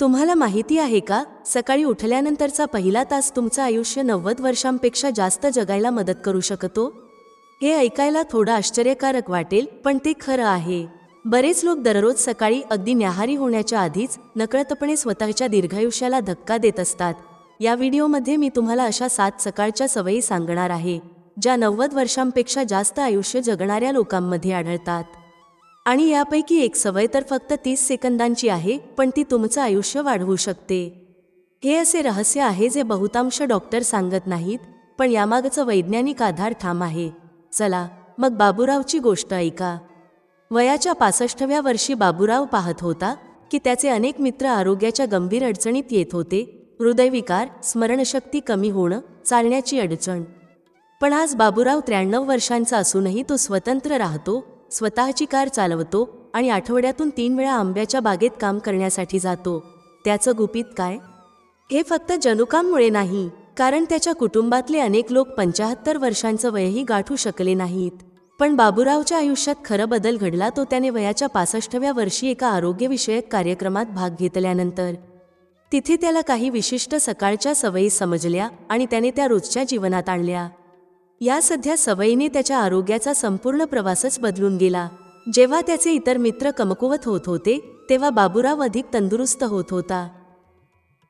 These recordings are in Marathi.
तुम्हाला माहिती आहे का? सकाळी उठल्यानंतरचा पहिला तास तुमचं आयुष्य नव्वद वर्षांपेक्षा जास्त जगायला मदत करू शकतो? हे ऐकायला थोडं आश्चर्यकारक वाटेल पण ते खरं आहे. बरेच लोक दररोज सकाळी अगदी न्याहारी होण्याच्या आधीच नकळतपणे स्वतःच्या दीर्घायुष्याला धक्का देत असतात. या व्हिडिओमध्ये मी तुम्हाला अशा सात सकाळच्या सवयी सांगणार आहे ज्या नव्वद वर्षांपेक्षा जास्त आयुष्य जगणाऱ्या लोकांमध्ये आढळतात. आणि यापैकी एक सवय तर फक्त तीस सेकंदांची आहे पण ती तुमचं आयुष्य वाढवू शकते. हे असे रहस्य आहे जे बहुतांश डॉक्टर सांगत नाहीत पण यामागचं वैज्ञानिक आधार ठाम आहे. चला मग बाबूरावची गोष्ट ऐका. वयाच्या पासष्टव्या वर्षी बाबूराव पाहत होता की त्याचे अनेक मित्र आरोग्याच्या गंभीर अडचणीत येत होते हृदयविकार स्मरणशक्ती कमी होणं चालण्याची अडचण. पण आज बाबूराव त्र्याण्णव वर्षांचा असूनही तो स्वतंत्र राहतो स्वतःची कार चालवतो आणि आठवड्यातून तीन वेळा आंब्याच्या बागेत काम करण्यासाठी जातो. त्याचं गुपित काय? हे फक्त जनुकांमुळे नाही कारण त्याच्या कुटुंबातले अनेक लोक पंचाहत्तर वर्षांचं वयही गाठू शकले नाहीत. पण बाबूरावच्या आयुष्यात खरं बदल घडला तो त्याने वयाच्या पासष्टव्या वर्षी एका आरोग्यविषयक कार्यक्रमात भाग घेतल्यानंतर. तिथे त्याला काही विशिष्ट सकाळच्या सवयी समजल्या आणि त्याने त्या रोजच्या जीवनात आणल्या. या सध्या सवयीने त्याच्या आरोग्याचा संपूर्ण प्रवासच बदलून गेला. जेव्हा त्याचे इतर मित्र कमकुवत होत होते तेव्हा बाबूराव अधिक तंदुरुस्त होत होता.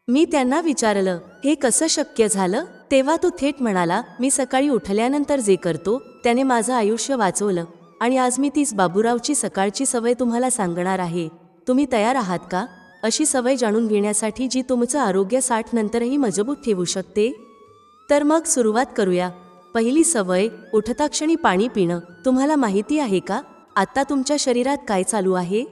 मी त्यांना विचारलं हे कसं शक्य झालं? तेव्हा तो थेट म्हणाला मी सकाळी उठल्यानंतर जे करतो त्याने माझं आयुष्य वाचवलं. आणि आज मी तीच बाबूरावची सकाळची सवय तुम्हाला सांगणार आहे. तुम्ही तयार आहात का? अशी सवय जाणून घेण्यासाठी जी तुमचं आरोग्य साठ नंतरही मजबूत ठेवू शकते? तर मग सुरुवात करूया. पहिली सवय उठता क्षणी पाणी पिणं. तुम्हाला माहिती आहे का? आत्ता तुमच्या शरीरात काय चालू आहे?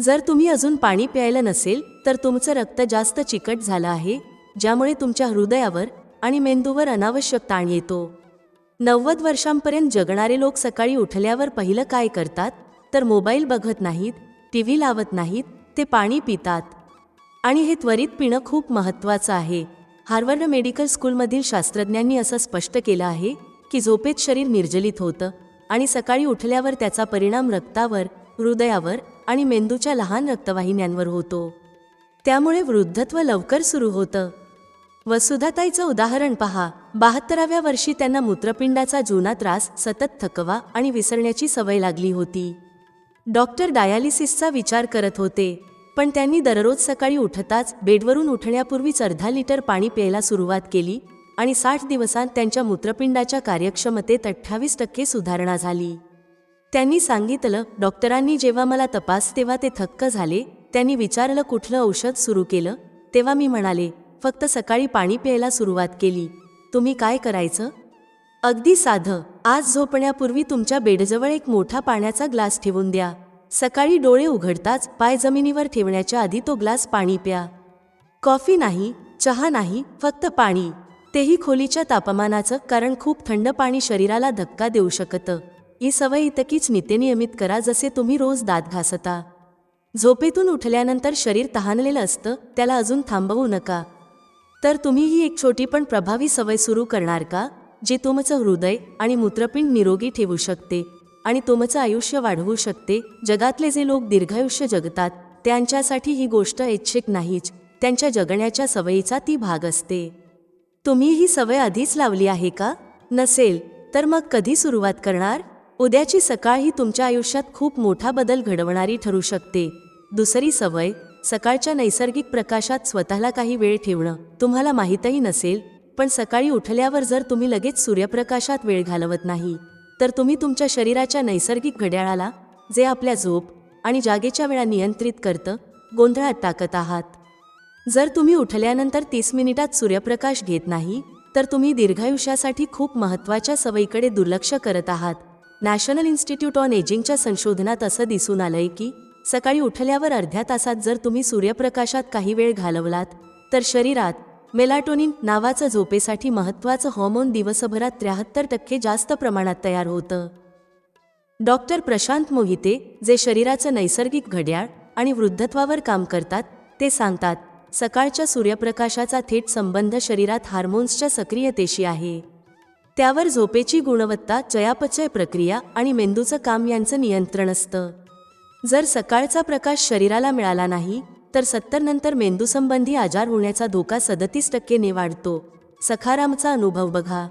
जर तुम्ही अजून पाणी प्यायलं नसेल तर तुमचं रक्त जास्त चिकट झालं आहे ज्यामुळे तुमच्या हृदयावर आणि मेंदूवर अनावश्यक ताण येतो. नव्वद वर्षांपर्यंत जगणारे लोक सकाळी उठल्यावर पहिलं काय करतात? तर मोबाईल बघत नाहीत टी व्ही लावत नाहीत ते पाणी पितात. आणि हे त्वरित पिणं खूप महत्त्वाचं आहे. हार्वर्ड मेडिकल स्कूलमधील शास्त्रज्ञांनी असं स्पष्ट केलं आहे की झोपेत शरीर निर्जलित होतं आणि सकाळी उठल्यावर त्याचा परिणाम रक्तावर हृदयावर आणि मेंदूच्या लहान रक्तवाहिन्यांवर होतो. त्यामुळे वृद्धत्व लवकर सुरू होतं. वसुधाताईचं उदाहरण पहा. बहात्तराव्या वर्षी त्यांना मूत्रपिंडाचा जुना त्रास सतत थकवा आणि विसरण्याची सवय लागली होती. डॉक्टर डायालिसिसचा विचार करत होते. पण त्यांनी दररोज सकाळी उठताच बेडवरून उठण्यापूर्वीच अर्धा लिटर पाणी प्यायला सुरुवात केली आणि साठ दिवसांत त्यांच्या मूत्रपिंडाच्या कार्यक्षमतेत अठ्ठावीस टक्के सुधारणा झाली. त्यांनी सांगितलं डॉक्टरांनी जेव्हा मला तपास तेव्हा ते थक्क झाले त्यांनी विचारलं कुठलं औषध सुरू केलं तेव्हा मी म्हणाले फक्त सकाळी पाणी प्यायला सुरुवात केली. तुम्ही काय करायचं? अगदी साधं. आज झोपण्यापूर्वी तुमच्या बेडजवळ एक मोठा पाण्याचा ग्लास ठेवून द्या. सकाळी डोळे उघडताच पाय जमिनीवर ठेवण्याच्या आधी तो ग्लास पाणी प्या. कॉफी नाही चहा नाही फक्त पाणी. तेही खोलीच्या तापमानाचं कारण खूप थंड पाणी शरीराला धक्का देऊ शकतं. ही सवय इतकीच नित्यनियमित करा जसे तुम्ही रोज दात घासता. झोपेतून उठल्यानंतर शरीर तहानलेलं असतं त्याला अजून थांबवू नका. तर तुम्ही ही एक छोटी पण प्रभावी सवय सुरू करणार का जी तुमचं हृदय आणि मूत्रपिंड निरोगी ठेवू शकते? आणि तुमचं आयुष्य वाढवू शकते. जगातले जे लोक दीर्घायुष्य जगतात त्यांच्यासाठी ही गोष्ट ऐच्छिक नाहीच. त्यांच्या जगण्याच्या सवयीचा ती भाग असते. तुम्ही ही सवय आधीच लावली आहे का? नसेल तर मग कधी सुरुवात करणार? उद्याची सकाळ ही तुमच्या आयुष्यात खूप मोठा बदल घडवणारी ठरू शकते. दुसरी सवय सकाळच्या नैसर्गिक प्रकाशात स्वतःला काही वेळ ठेवणं. तुम्हाला माहीतही नसेल पण सकाळी उठल्यावर जर तुम्ही लगेच सूर्यप्रकाशात वेळ घालवत नाही तर तुम्ही तुमच्या शरीराच्या नैसर्गिक घड्याळाला जे आपल्या झोप आणि जागेच्या वेळा नियंत्रित करतं गोंधळात टाकत आहात. जर तुम्ही उठल्यानंतर तीस मिनिटात सूर्यप्रकाश घेत नाही तर तुम्ही दीर्घायुष्यासाठी खूप महत्त्वाच्या सवयीकडे दुर्लक्ष करत आहात. नॅशनल इन्स्टिट्यूट ऑन एजिंगच्या संशोधनात असं दिसून आलंय की सकाळी उठल्यावर अर्ध्या तासात जर तुम्ही सूर्यप्रकाशात काही वेळ घालवलात तर शरीरात मेलाटोनिन नावाचं झोपेसाठी महत्त्वाचं हॉर्मोन दिवसभरात त्र्याहत्तर टक्के जास्त प्रमाणात तयार होतं. डॉक्टर प्रशांत मोहिते जे शरीराचं नैसर्गिक घड्याळ आणि वृद्धत्वावर काम करतात ते सांगतात सकाळच्या सूर्यप्रकाशाचा थेट संबंध शरीरात हार्मोन्सच्या सक्रियतेशी आहे. त्यावर झोपेची गुणवत्ता चयापचय प्रक्रिया आणि मेंदूचं काम यांचं नियंत्रण असतं. जर सकाळचा प्रकाश शरीराला मिळाला नाही तर सत्तर नंतर मेंदूसंबंधी आजार होण्याचा धोका सदतीस टक्केने वाढतो सखारामचा अनुभव बघा.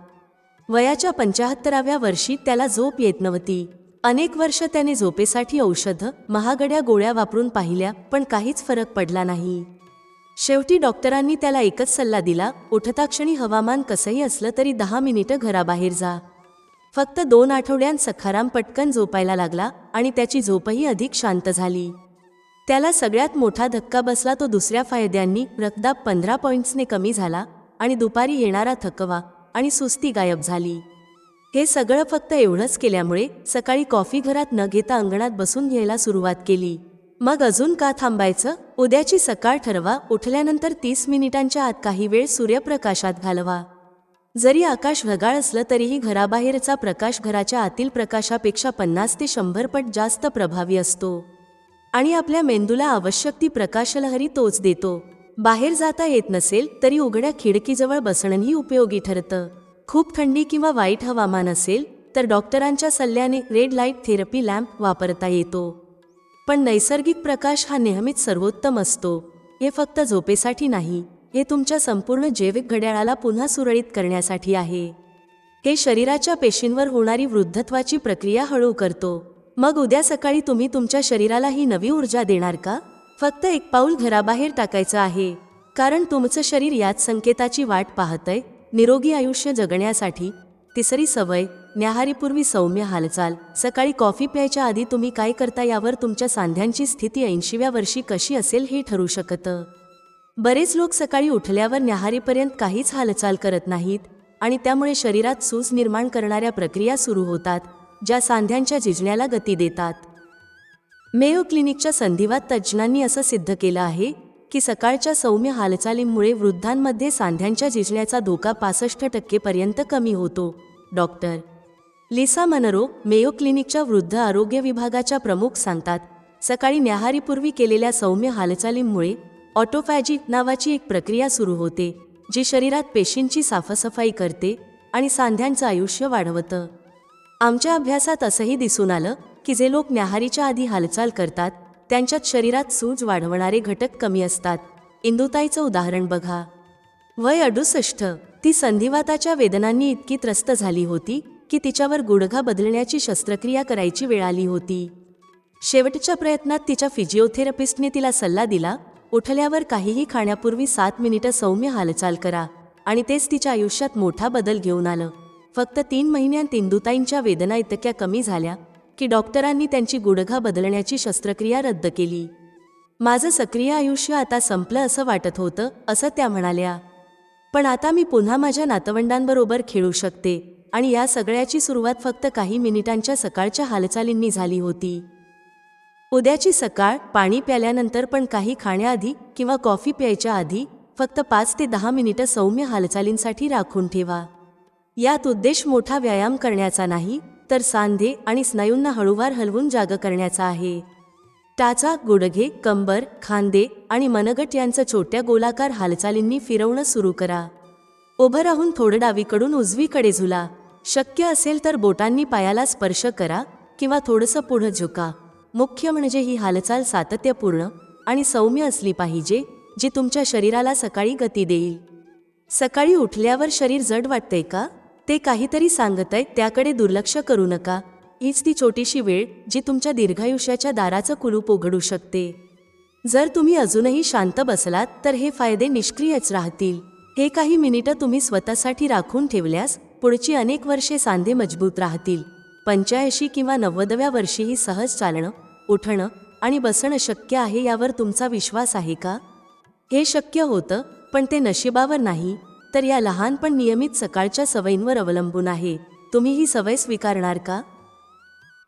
वयाच्या पंचाहत्तराव्या वर्षी त्याला झोप येत नव्हती. अनेक वर्ष त्याने झोपेसाठी औषधं महागड्या गोळ्या वापरून पाहिल्या पण काहीच फरक पडला नाही. शेवटी डॉक्टरांनी त्याला एकच सल्ला दिला उठताक्षणी हवामान कसंही असलं तरी दहा मिनिटं घराबाहेर जा. फक्त दोन आठवड्यांत सखाराम पटकन झोपायला लागला आणि त्याची झोपही अधिक शांत झाली. त्याला सगळ्यात मोठा धक्का बसला तो दुसऱ्या फायद्यांनी रक्तदाब पंधरा पॉईंट्सने कमी झाला आणि दुपारी येणारा थकवा आणि सुस्ती गायब झाली. हे सगळं फक्त एवढंच केल्यामुळे सकाळी कॉफी घरात न घेता अंगणात बसून घ्यायला सुरुवात केली. मग अजून का थांबायचं? उद्याची सकाळ ठरवा उठल्यानंतर तीस मिनिटांच्या आत काही वेळ सूर्यप्रकाशात घालवा. जरी आकाश ढगाळ असलं तरीही घराबाहेरचा प्रकाश घराच्या आतील प्रकाशापेक्षा पन्नास ते शंभर पट जास्त प्रभावी असतो. आणि आपल्या मेंदूला आवश्यक ती प्रकाशलहरी तोच देतो. बाहेर जाता येत नसेल तरी उघड्या खिडकीजवळ बसणंही उपयोगी ठरतं. खूप थंडी किंवा वाईट हवामान असेल तर डॉक्टरांच्या सल्ल्याने रेड लाइट थेरपी लॅम्प वापरता येतो. पण नैसर्गिक प्रकाश हा नेहमीच सर्वोत्तम असतो. हे फक्त झोपेसाठी नाही हे तुमच्या संपूर्ण जैविक घड्याळाला पुन्हा सुरळीत करण्यासाठी आहे. हे शरीराच्या पेशींवर होणारी वृद्धत्वाची प्रक्रिया हळू करतो. मग उद्या सकाळी तुम्ही तुमच्या शरीराला ही नवी ऊर्जा देणार का? फक्त एक पाऊल घराबाहेर टाकायचं आहे. कारण तुमचं शरीर याच संकेताची वाट पाहतंय निरोगी आयुष्य जगण्यासाठी. तिसरी सवय न्याहारीपूर्वी सौम्य हालचाल. सकाळी कॉफी प्यायच्या आधी तुम्ही काय करता यावर तुमच्या सांध्यांची स्थिती ऐंशीव्या वर्षी कशी असेल हे ठरू शकतं. बरेच लोक सकाळी उठल्यावर न्याहारीपर्यंत काहीच हालचाल करत नाहीत आणि त्यामुळे शरीरात सूज निर्माण करणाऱ्या प्रक्रिया सुरू होतात. ज्या सांध्यांच्या झिजण्याला गती देतात. मेयो क्लिनिकच्या संधिवात तज्ज्ञांनी असं सिद्ध केलं आहे की सकाळच्या सौम्य हालचालींमुळे वृद्धांमध्ये सांध्यांच्या झिजण्याचा धोका पासष्ट टक्केपर्यंत कमी होतो. डॉक्टर लिसा मनरो मेयो क्लिनिकच्या वृद्ध आरोग्य विभागाच्या प्रमुख सांगतात सकाळी न्याहारीपूर्वी केलेल्या सौम्य हालचालींमुळे ऑटोफॅजी नावाची एक प्रक्रिया सुरू होते जी शरीरात पेशींची साफसफाई करते आणि सांध्यांचं आयुष्य वाढवतं. आमच्या अभ्यासात असंही दिसून आलं की जे लोक न्याहारीच्या आधी हालचाल करतात त्यांच्यात शरीरात सूज वाढवणारे घटक कमी असतात. इंदुताईचं उदाहरण बघा. वय अडुसष्ट. ती संधिवाताच्या वेदनांनी इतकी त्रस्त झाली होती की तिच्यावर गुडघा बदलण्याची शस्त्रक्रिया करायची वेळ आली होती. शेवटच्या प्रयत्नात तिच्या फिजिओथेरपिस्टने तिला सल्ला दिला उठल्यावर काहीही खाण्यापूर्वी सात मिनिटं सौम्य हालचाल करा आणि तेच तिच्या आयुष्यात मोठा बदल घेऊन आलं. फक्त तीन महिन्यांत इंदुताईंच्या वेदना इतक्या कमी झाल्या की डॉक्टरांनी त्यांची गुडघा बदलण्याची शस्त्रक्रिया रद्द केली. माझं सक्रिय आयुष्य आता संपलं असं वाटत होतं असं त्या म्हणाल्या. पण आता मी पुन्हा माझ्या नातवंडांबरोबर खेळू शकते आणि या सगळ्याची सुरुवात फक्त काही मिनिटांच्या सकाळच्या हालचालींनी झाली होती. उद्याची सकाळ पाणी प्याल्यानंतर पण काही खाण्याआधी किंवा कॉफी प्यायच्या आधी फक्त पाच ते दहा मिनिटं सौम्य हालचालींसाठी राखून ठेवा. यात उद्देश मोठा व्यायाम करण्याचा नाही तर सांधे आणि स्नायूंना हळूवार हलवून जाग करण्याचा आहे. टाचा गुडघे कंबर खांदे आणि मनगट यांचं छोट्या गोलाकार हालचालींनी फिरवणं सुरू करा. उभं राहून थोडं डावीकडून उजवीकडे झुला. शक्य असेल तर बोटांनी पायाला स्पर्श करा किंवा थोडंसं पुढं झुका. मुख्य म्हणजे ही हालचाल सातत्यपूर्ण आणि सौम्य असली पाहिजे जी तुमच्या शरीराला सकाळी गती देईल. सकाळी उठल्यावर शरीर जड वाटतंय का? ते काहीतरी सांगतंय त्याकडे दुर्लक्ष करू नका. हीच ती छोटीशी वेळ जी तुमच्या दीर्घायुष्याच्या दाराचं कुलूप उघडू शकते. जर तुम्ही अजूनही शांत बसलात तर हे फायदे निष्क्रियच राहतील. हे काही मिनिटं तुम्ही स्वतःसाठी राखून ठेवल्यास पुढची अनेक वर्षे सांधे मजबूत राहतील. पंच्याऐंशी किंवा नव्वदव्या वर्षीही सहज चालणं उठणं आणि बसणं शक्य आहे यावर तुमचा विश्वास आहे का? हे शक्य होतं पण ते नशिबावर नाही. तर या लहान पण नियमित सकाळच्या सवयींवर अवलंबून आहे. तुम्ही ही सवय स्वीकारणार का?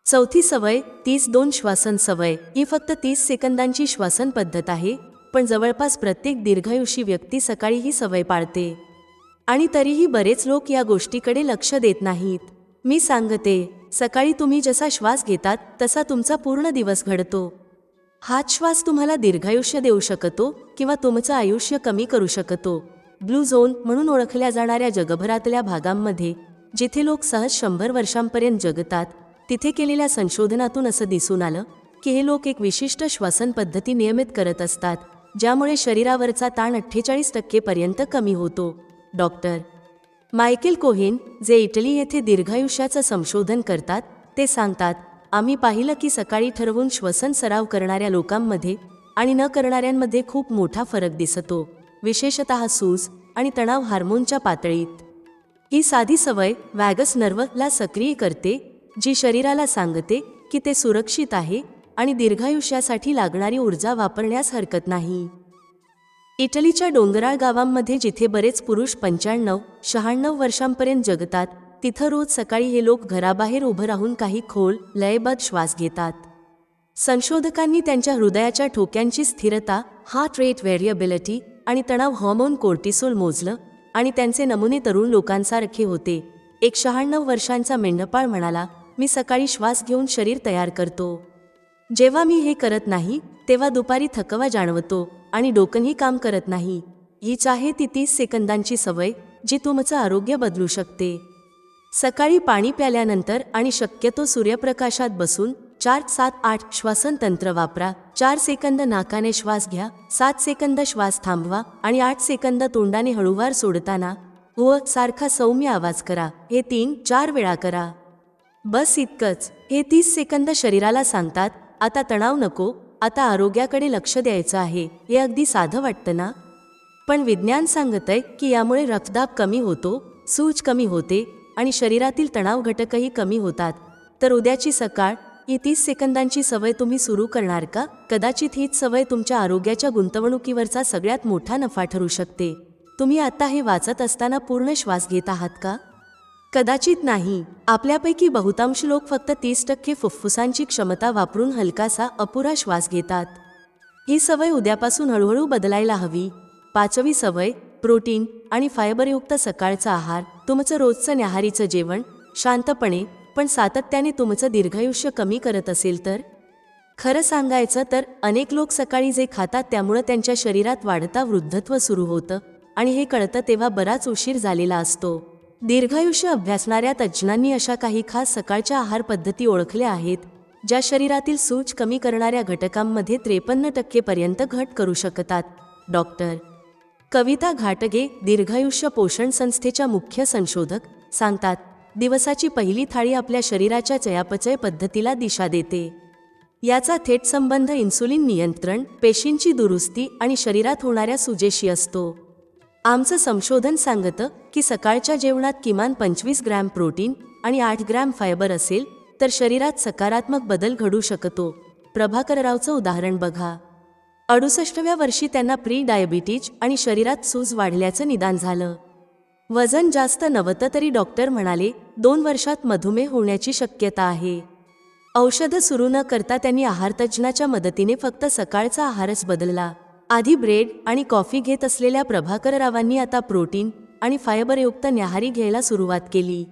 चौथी सवय तीस दोन श्वासन सवय. ही फक्त तीस सेकंदांची श्वासन पद्धत आहे पण जवळपास प्रत्येक दीर्घायुषी व्यक्ती सकाळी ही सवय पाळते. आणि तरीही बरेच लोक या गोष्टीकडे लक्ष देत नाहीत. मी सांगते सकाळी तुम्ही जसा श्वास घेतात तसा तुमचा पूर्ण दिवस घडतो. हाच श्वास तुम्हाला दीर्घायुष्य देऊ शकतो किंवा तुमचं आयुष्य कमी करू शकतो. ब्लू झोन म्हणून ओळखल्या जाणाऱ्या जगभरातल्या भागांमध्ये जिथे लोक सहज शंभर वर्षांपर्यंत जगतात तिथे केलेल्या संशोधनातून असं दिसून आलं की हे लोक एक विशिष्ट श्वसन पद्धती नियमित करत असतात ज्यामुळे शरीरावरचा ताण अठ्ठेचाळीस टक्केपर्यंत कमी होतो. डॉक्टर मायकेल कोहेन जे इटली येथे दीर्घायुष्याचं संशोधन करतात ते सांगतात आम्ही पाहिलं की सकाळी ठरवून श्वसन सराव करणाऱ्या लोकांमध्ये आणि न करणाऱ्यांमध्ये खूप मोठा फरक दिसतो. विशेषत सूज आणि तणाव हार्मोनच्या पातळीत. ही साधी सवय वॅगस नर्वला सक्रिय करते जी शरीराला सांगते की ते सुरक्षित आहे आणि दीर्घायुष्यासाठी लागणारी ऊर्जा वापरण्यास हरकत नाही. इटलीच्या डोंगराळ गावांमध्ये जिथे बरेच पुरुष पंच्याण्णव शहाण्णव वर्षांपर्यंत जगतात तिथं रोज सकाळी हे लोक घराबाहेर उभं राहून काही खोल लयबद्ध श्वास घेतात. संशोधकांनी त्यांच्या हृदयाच्या ठोक्यांची स्थिरता हार्ट रेट व्हेरिएबिलिटी आणि तणाव हॉर्मोन कोर्टिसोल मोजलं आणि त्यांचे नमुने तरुण लोकांसारखे होते. एक शहाण्णव वर्षांचा मेंढपाळ म्हणाला मी सकाळी श्वास घेऊन शरीर तयार करतो. जेव्हा मी हे करत नाही तेव्हा दुपारी थकवा जाणवतो आणि डोकंही काम करत नाही. हीच आहे ती तीस सेकंदांची सवय जी तुमचं आरोग्य बदलू शकते. सकाळी पाणी प्याल्यानंतर आणि शक्यतो सूर्यप्रकाशात बसून चार सात आठ श्वासन तंत्र वापरा. चार सेकंद नाकाने श्वास घ्या. सात सेकंद श्वास थांबवा आणि आठ सेकंद तोंडाने हळूवार सोडताना व सारखा सौम्य आवाज करा. हे तीन चार वेळा करा. बस इतकंच. हे तीस सेकंद शरीराला सांगतात आता तणाव नको आता आरोग्याकडे लक्ष द्यायचं आहे. हे अगदी साधं वाटतं ना? पण विज्ञान सांगतंय की यामुळे रक्तदाब कमी होतो सूज कमी होते आणि शरीरातील तणाव घटकही कमी होतात. तर उद्याची सकाळ ही तीस सेकंदांची सवय तुम्ही सुरू करणार का? कदाचित हीच सवय तुमच्या आरोग्याच्या गुंतवणुकीवरचा सगळ्यात मोठा नफा ठरू शकते. तुम्ही आता हे वाचत असताना पूर्ण श्वास घेत आहात का? कदाचित नाही. आपल्यापैकी बहुतांश लोक फक्त तीस टक्के फुफ्फुसांची क्षमता वापरून हलकासा अपुरा श्वास घेतात. ही सवय उद्यापासून हळूहळू बदलायला हवी. पाचवी सवय प्रोटीन आणि फायबरयुक्त सकाळचा आहार तुमचं रोजचं न्याहारीचं जेवण शांतपणे पण सातत्याने तुमचं दीर्घायुष्य कमी करत असेल तर? खरं सांगायचं तर अनेक लोक सकाळी जे खातात त्यामुळं त्यांच्या शरीरात वाढता वृद्धत्व सुरू होतं आणि हे कळतं तेव्हा बराच उशीर झालेला असतो. दीर्घायुष्य अभ्यासणाऱ्या तज्ज्ञांनी अशा काही खास सकाळच्या आहार पद्धती ओळखल्या आहेत ज्या शरीरातील सूज कमी करणाऱ्या घटकांमध्ये त्रेपन्न टक्केपर्यंत घट करू शकतात. डॉक्टर कविता घाटगे दीर्घायुष्य पोषण संस्थेच्या मुख्य संशोधक सांगतात दिवसाची पहिली थाळी आपल्या शरीराच्या चयापचय पद्धतीला दिशा देते. याचा थेट संबंध इन्सुलिन नियंत्रण पेशींची दुरुस्ती आणि शरीरात होणाऱ्या सुजेशी असतो. आमचं संशोधन सांगतं की सकाळच्या जेवणात किमान पंचवीस ग्रॅम प्रोटीन आणि आठ ग्रॅम फायबर असेल तर शरीरात सकारात्मक बदल घडू शकतो. प्रभाकररावचं उदाहरण बघा. अडुसष्टव्या वर्षी त्यांना प्री डायबिटीज आणि शरीरात सूज वाढल्याचं निदान झालं. वजन जास्त नव्हतं तरी डॉक्टर म्हणाले दोन वर्षात मधुमेह होण्याची शक्यता आहे. औषधं सुरू न करता त्यांनी आहारतज्ज्ञाच्या मदतीने फक्त सकाळचा आहारच बदलला. आधी ब्रेड आणि कॉफी घेत असलेल्या प्रभाकररावांनी आता प्रोटीन आणि फायबरयुक्त न्याहारी घ्यायला सुरुवात केली.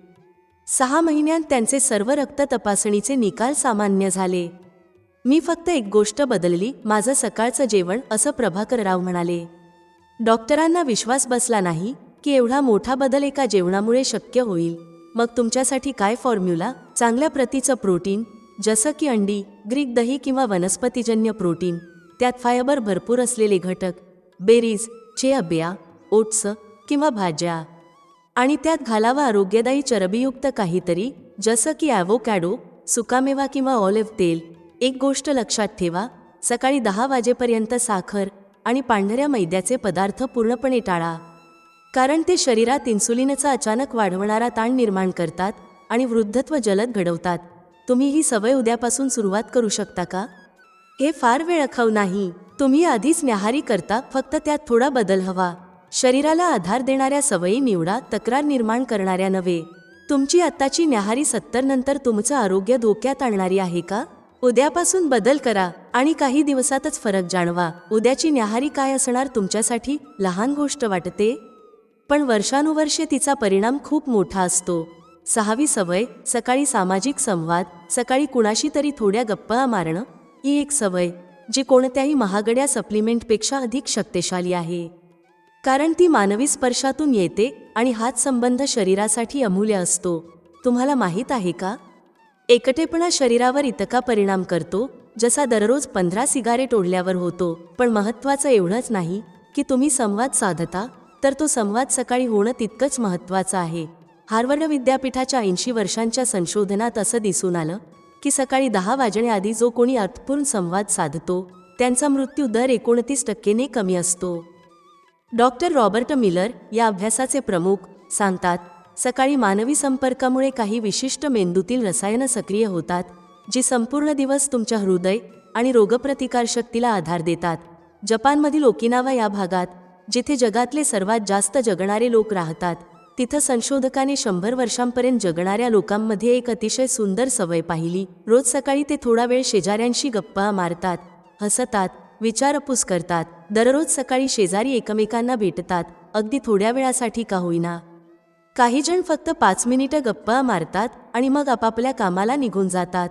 सहा महिन्यांत त्यांचे सर्व रक्त तपासणीचे निकाल सामान्य झाले. मी फक्त एक गोष्ट बदलली माझं सकाळचं जेवण असं प्रभाकरराव म्हणाले. डॉक्टरांना विश्वास बसला नाही की एवढा मोठा बदल एका जेवणामुळे शक्य होईल. मग तुमच्यासाठी काय फॉर्म्युला चांगल्या प्रतीचं प्रोटीन जसं की अंडी ग्रीक दही किंवा वनस्पतीजन्य प्रोटीन त्यात फायबर भरपूर असलेले घटक बेरीज चेअबिया बिया ओट्स किंवा भाज्या. आणि त्यात घालावा आरोग्यदायी चरबीयुक्त काहीतरी जसं की ॲव्होकॅडो सुकामेवा किंवा ऑलिव्ह तेल. एक गोष्ट लक्षात ठेवा सकाळी दहा वाजेपर्यंत साखर आणि पांढऱ्या मैद्याचे पदार्थ पूर्णपणे टाळा. कारण ते शरीरात इन्सुलिनचा अचानक वाढवणारा ताण निर्माण करतात आणि वृद्धत्व जलद घडवतात. तुम्ही ही सवय उद्यापासून सुरुवात करू शकता का? हे फार वेळखाऊ नाही. तुम्ही आधीच न्याहारी करता फक्त त्यात थोडा बदल हवा. शरीराला आधार देणाऱ्या सवयी निवडा तक्रार निर्माण करणाऱ्या नव्हे. तुमची आत्ताची न्याहारी सत्तर नंतर तुमचं आरोग्य धोक्यात आणणारी आहे का? उद्यापासून बदल करा आणि काही दिवसातच फरक जाणवा. उद्याची न्याहारी काय असणार तुमच्यासाठी? लहान गोष्ट वाटते? पण वर्षानुवर्षे तिचा परिणाम खूप मोठा असतो. सहावी सवय सकाळी सामाजिक संवाद सकाळी कुणाशी तरी थोड्या गप्पा मारणं ही एक सवय जी कोणत्याही महागड्या सप्लिमेंटपेक्षा अधिक शक्तिशाली आहे. कारण ती मानवी स्पर्शातून येते आणि हाच संबंध शरीरासाठी अमूल्य असतो. तुम्हाला माहीत आहे का? एकटेपणा शरीरावर इतका परिणाम करतो जसा दररोज पंधरा सिगारेट ओढल्यावर होतो पण महत्त्वाचं एवढंच नाही की तुम्ही संवाद साधता तर तो संवाद सकाळी होणं तितकंच महत्त्वाचं आहे. हार्वर्ड विद्यापीठाच्या ऐंशी वर्षांच्या संशोधनात असं दिसून आलं की सकाळी दहा वाजण्याआधी जो कोणी अर्थपूर्ण संवाद साधतो त्यांचा मृत्यू दर एकोणतीस टक्केने कमी असतो. डॉक्टर रॉबर्ट मिलर या अभ्यासाचे प्रमुख सांगतात सकाळी मानवी संपर्कामुळे काही विशिष्ट मेंदूतील रसायनं सक्रिय होतात जी संपूर्ण दिवस तुमच्या हृदय आणि रोगप्रतिकारशक्तीला आधार देतात. जपानमधील ओकिनावा या भागात जिथे जगातले सर्वात जास्त जगणारे लोक राहतात तिथं संशोधकाने शंभर वर्षांपर्यंत जगणाऱ्या लोकांमध्ये एक अतिशय सुंदर सवय पाहिली. रोज सकाळी ते थोडा वेळ शेजाऱ्यांशी गप्पा मारतात हसतात विचारपूस करतात. दररोज सकाळी शेजारी एकमेकांना भेटतात अगदी थोड्या वेळासाठी का होईना. काही जण फक्त पाच मिनिटं गप्पा मारतात आणि मग आपापल्या कामाला निघून जातात.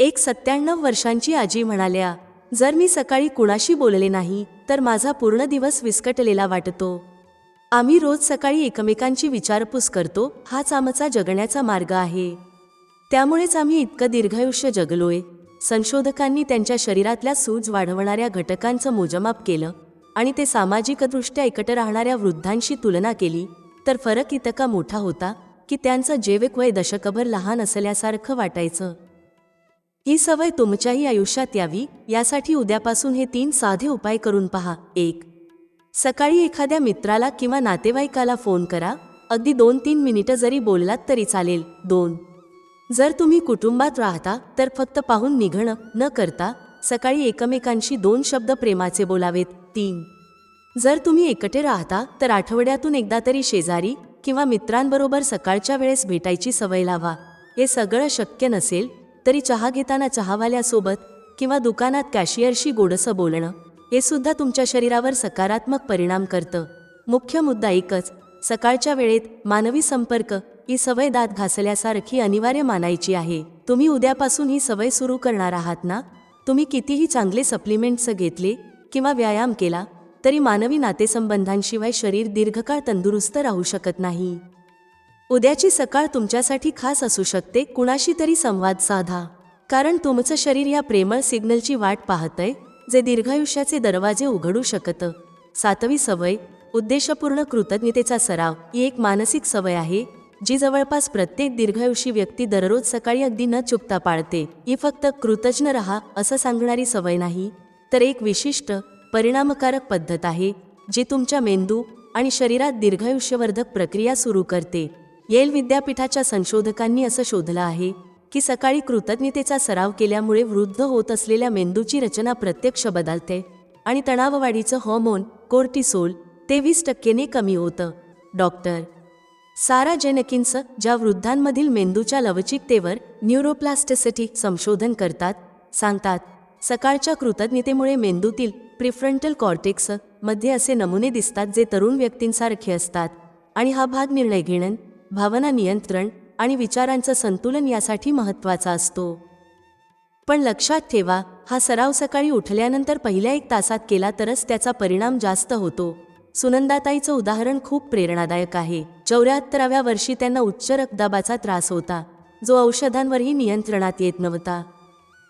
एक सत्त्याण्णव वर्षांची आजी म्हणाल्या जर मी सकाळी कुणाशी बोलले नाही तर माझा पूर्ण दिवस विस्कटलेला वाटतो. आम्ही रोज सकाळी एकमेकांची विचारपूस करतो हाच आमचा जगण्याचा मार्ग आहे. त्यामुळेच आम्ही इतकं दीर्घायुष्य जगलोय. संशोधकांनी त्यांच्या शरीरातल्या सूज वाढवणाऱ्या घटकांचं मोजमाप केलं आणि ते सामाजिकदृष्ट्या एकत्र राहणाऱ्या वृद्धांशी तुलना केली तर फरक इतका मोठा होता की त्यांचं जैविक वय दशकभर लहान असल्यासारखं वाटायचं. ही सवय तुमच्याही आयुष्यात यावी यासाठी उद्यापासून हे तीन साधे उपाय करून पहा. एक सकाळी एखाद्या मित्राला किंवा नातेवाईकाला फोन करा. अगदी दोन तीन मिनिटं जरी बोललात तरी चालेल. दोन जर तुम्ही कुटुंबात राहता तर फक्त पाहून निघणं न करता सकाळी एकमेकांशी दोन शब्द प्रेमाचे बोलावेत. तीन जर तुम्ही एकटे राहता तर आठवड्यातून एकदा तरी शेजारी किंवा मित्रांबरोबर सकाळच्या वेळेस भेटायची सवय लावा. हे सगळं शक्य नसेल तरी चहा घेताना चहावाल्यासोबत किंवा दुकानात कॅशियरशी गोडसं बोलणं हे सुद्धा तुमच्या शरीरावर सकारात्मक परिणाम करतं. मुख्य मुद्दा एकच सकाळच्या वेळेत मानवी संपर्क ही सवय दात घासल्यासारखी अनिवार्य मानायची आहे. तुम्ही उद्यापासून ही सवय सुरू करणार आहात ना? तुम्ही कितीही चांगले सप्लिमेंट्स घेतले किंवा व्यायाम केला तरी मानवी नातेसंबंधांशिवाय शरीर दीर्घकाळ तंदुरुस्त राहू शकत नाही. उद्याची सकाळ तुमच्यासाठी खास असू शकते कुणाशी तरी संवाद साधा. कारण तुमचं शरीर या प्रेमळ सिग्नलची वाट पाहतंय जे दीर्घायुष्याचे दरवाजे उघडू शकतं. सातवी सवय उद्देशपूर्ण कृतज्ञतेचा सराव ही एक मानसिक सवय आहे जी जवळपास प्रत्येक दीर्घायुषी व्यक्ती दररोज सकाळी अगदी न चुकता पाळते. ही फक्त कृतज्ञ रहा असं सांगणारी सवय नाही तर एक विशिष्ट परिणामकारक पद्धत आहे जी तुमच्या मेंदू आणि शरीरात दीर्घायुष्यवर्धक प्रक्रिया सुरू करते. येल विद्यापीठाच्या संशोधकांनी असं शोधलं आहे की सकाळी कृतज्ञतेचा सराव केल्यामुळे वृद्ध होत असलेल्या मेंदूची रचना प्रत्यक्ष बदलते आणि तणाववाढीचं हॉर्मोन कोर्टिसोल तेवीस टक्केने कमी होतं. डॉक्टर सारा जेनकिन्स ज्या वृद्धांमधील मेंदूच्या लवचिकतेवर न्यूरोप्लास्टिसिटी संशोधन करतात सांगतात सकाळच्या कृतज्ञतेमुळे मेंदूतील प्रिफ्रंटल कॉर्टेक्समध्ये असे नमुने दिसतात जे तरुण व्यक्तींसारखे असतात आणि हा भाग निर्णय घेणं भावना नियंत्रण आणि विचारांचं संतुलन यासाठी महत्त्वाचा असतो. पण लक्षात ठेवा हा सराव सकाळी उठल्यानंतर पहिल्या एक तासात केला तरच त्याचा परिणाम जास्त होतो. सुनंदाताईचं उदाहरण खूप प्रेरणादायक आहे. चौऱ्याहत्तराव्या वर्षी त्यांना उच्च रक्तदाबाचा त्रास होता. जो औषधांवरही नियंत्रणात येत नव्हता.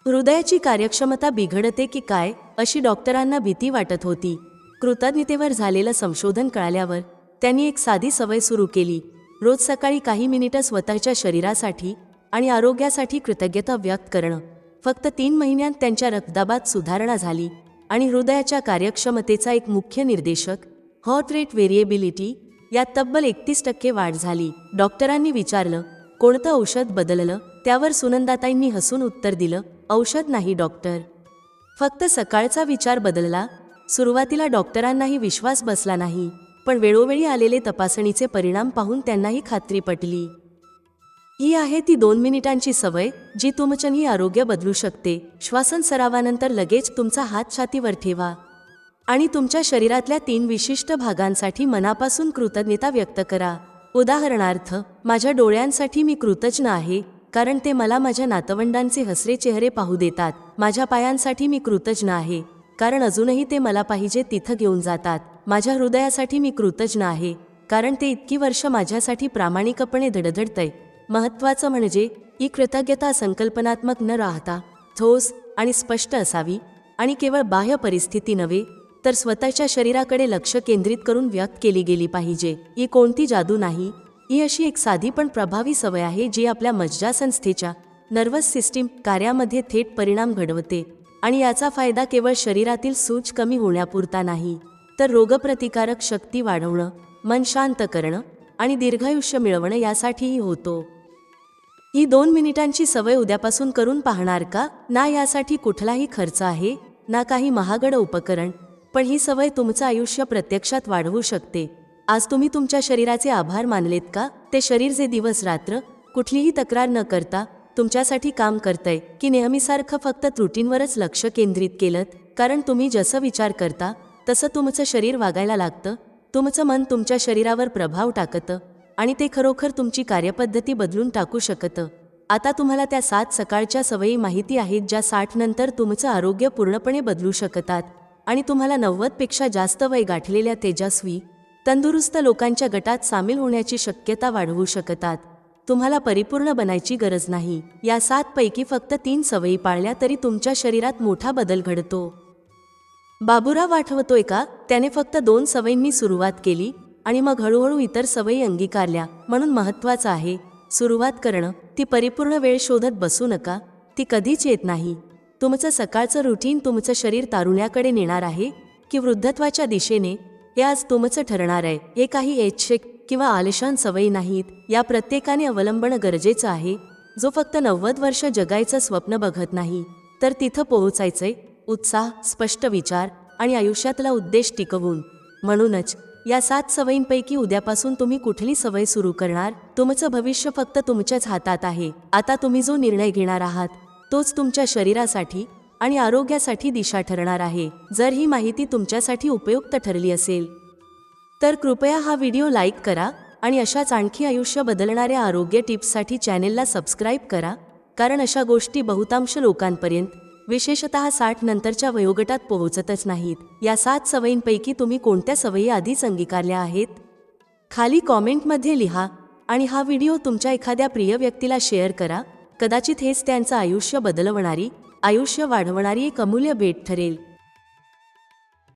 हृदयाची कार्यक्षमता बिघडते की काय अशी डॉक्टरांना भीती वाटत होती. कृतज्ञतेवर झालेलं संशोधन कळाल्यावर त्यांनी एक साधी सवय सुरू केली. रोज सकाळी काही मिनिटं स्वतःच्या शरीरासाठी आणि आरोग्यासाठी कृतज्ञता व्यक्त करणं. फक्त तीन महिन्यांत त्यांच्या रक्तदाबात सुधारणा झाली आणि हृदयाच्या कार्यक्षमतेचा एक मुख्य निर्देशक हॉर्ट रेट व्हेरिएबिलिटी यात तब्बल एकतीस टक्के वाढ झाली. डॉक्टरांनी विचारलं कोणतं औषध बदललं? त्यावर सुनंदाताईंनी हसून उत्तर दिलं औषध नाही डॉक्टर. फक्त सकाळचा विचार बदलला सुरुवातीला डॉक्टरांनाही विश्वास बसला नाही. पण वेळोवेळी आलेले तपासणीचे परिणाम पाहून त्यांनाही खात्री पटली. ही आहे ती दोन मिनिटांची सवय जी तुमचंही आरोग्य बदलू शकते. श्वासन सरावानंतर लगेच तुमचा हात छातीवर ठेवा. आणि तुमच्या शरीरातल्या तीन विशिष्ट भागांसाठी मनापासून कृतज्ञता व्यक्त करा. उदाहरणार्थ माझ्या डोळ्यांसाठी मी कृतज्ञ आहे कारण ते मला माझ्या नातवंडांचे हसरे चेहरे पाहू देतात. माझ्या पायांसाठी मी कृतज्ञ आहे. कारण अजूनही ते मला पाहिजे तिथं घेऊन जातात. माझ्या हृदयासाठी मी कृतज्ञ आहे. कारण ते इतकी वर्ष माझ्यासाठी प्रामाणिकपणे धडधडतंय. महत्त्वाचं म्हणजे ही कृतज्ञता संकल्पनात्मक न राहता ठोस आणि स्पष्ट असावी आणि केवळ बाह्य परिस्थिती नव्हे तर स्वतःच्या शरीराकडे लक्ष केंद्रित करून व्यक्त केली गेली पाहिजे. ही कोणती जादू नाही ही अशी एक साधी पण प्रभावी सवय आहे जी आपल्या मज्जासंस्थेच्या नर्वस सिस्टीम कार्यामध्ये थेट परिणाम घडवते. आणि याचा फायदा केवळ शरीरातील सूज कमी होण्यापुरता नाही तर रोगप्रतिकारक शक्ती वाढवणं मन शांत करणं आणि दीर्घायुष्य मिळवणं यासाठीही होतो. ही दोन मिनिटांची सवय उद्यापासून करून पाहणार का? ना यासाठी कुठलाही खर्च आहे ना काही महागडं उपकरण पण ही सवय तुमचं आयुष्य प्रत्यक्षात वाढवू शकते. आज तुम्ही तुमच्या शरीराचे आभार मानलेत का? ते शरीर जे दिवस रात्र कुठलीही तक्रार न करता तुमच्यासाठी काम करतंय की नेहमीसारखं फक्त त्रुटींवरच लक्ष केंद्रित केलं कारण तुम्ही जसं विचार करता तसं तुमचं शरीर वागायला लागतं. तुमचं मन तुमच्या शरीरावर प्रभाव टाकतं आणि ते खरोखर तुमची कार्यपद्धती बदलून टाकू शकतं. आता तुम्हाला त्या सात सकाळच्या सवयी माहिती आहेत ज्या साठ नंतर तुमचं आरोग्य पूर्णपणे बदलू शकतात. आणि तुम्हाला नव्वदपेक्षा जास्त वय गाठलेल्या तेजस्वी तंदुरुस्त लोकांच्या गटात सामील होण्याची शक्यता वाढवू शकतात. तुम्हाला परिपूर्ण बनायची गरज नाही. या सातपैकी फक्त तीन सवयी पाळल्या तरी तुमच्या शरीरात मोठा बदल घडतो. बाबुराव आठवतोय का? त्याने फक्त दोन सवयींनी सुरुवात केली आणि मग हळूहळू इतर सवयी अंगीकारल्या. म्हणून महत्वाचं आहे सुरुवात करणं. ती परिपूर्ण वेळ शोधत बसू नका. ती कधीच येत नाही. तुमचं सकाळचं रुटीन तुमचं शरीर तारुण्याकडे नेणार आहे की वृद्धत्वाच्या दिशेने? हे आज तुमचं ठरणार आहे. हे काही ऐच्छिक किंवा आलिशान सवयी नाहीत या प्रत्येकाने अवलंबणं गरजेचं आहे. जो फक्त नव्वद वर्ष जगायचं स्वप्न बघत नाही तर तिथं पोहोचायचंय उत्साह स्पष्ट विचार आणि आयुष्यातला उद्देश टिकवून. म्हणूनच या सात सवयींपैकी उद्यापासून तुम्ही कुठली सवय सुरू करणार? तुमचं भविष्य फक्त तुमच्याच हातात आहे. आता तुम्ही जो निर्णय घेणार आहात तोच तुमच्या शरीरासाठी आणि आरोग्यासाठी दिशा ठरणार आहे. जर ही माहिती तुमच्यासाठी उपयुक्त ठरली असेल तर कृपया हा व्हिडिओ लाईक करा आणि अशाच आणखी आयुष्य बदलणाऱ्या आरोग्य टिप्ससाठी चॅनेलला सबस्क्राईब करा कारण अशा गोष्टी बहुतांश लोकांपर्यंत विशेषत साठ नंतरच्या वयोगटात पोहोचतच नाहीत. या सात सवयींपैकी तुम्ही कोणत्या सवयी आधीच अंगीकारल्या आहेत? खाली कॉमेंटमध्ये लिहा आणि हा व्हिडिओ तुमच्या एखाद्या प्रिय व्यक्तीला शेअर करा. कदाचित हेच त्यांचं आयुष्य बदलवणारी आयुष्य वाढवणारी एक अमूल्य भेट ठरेल.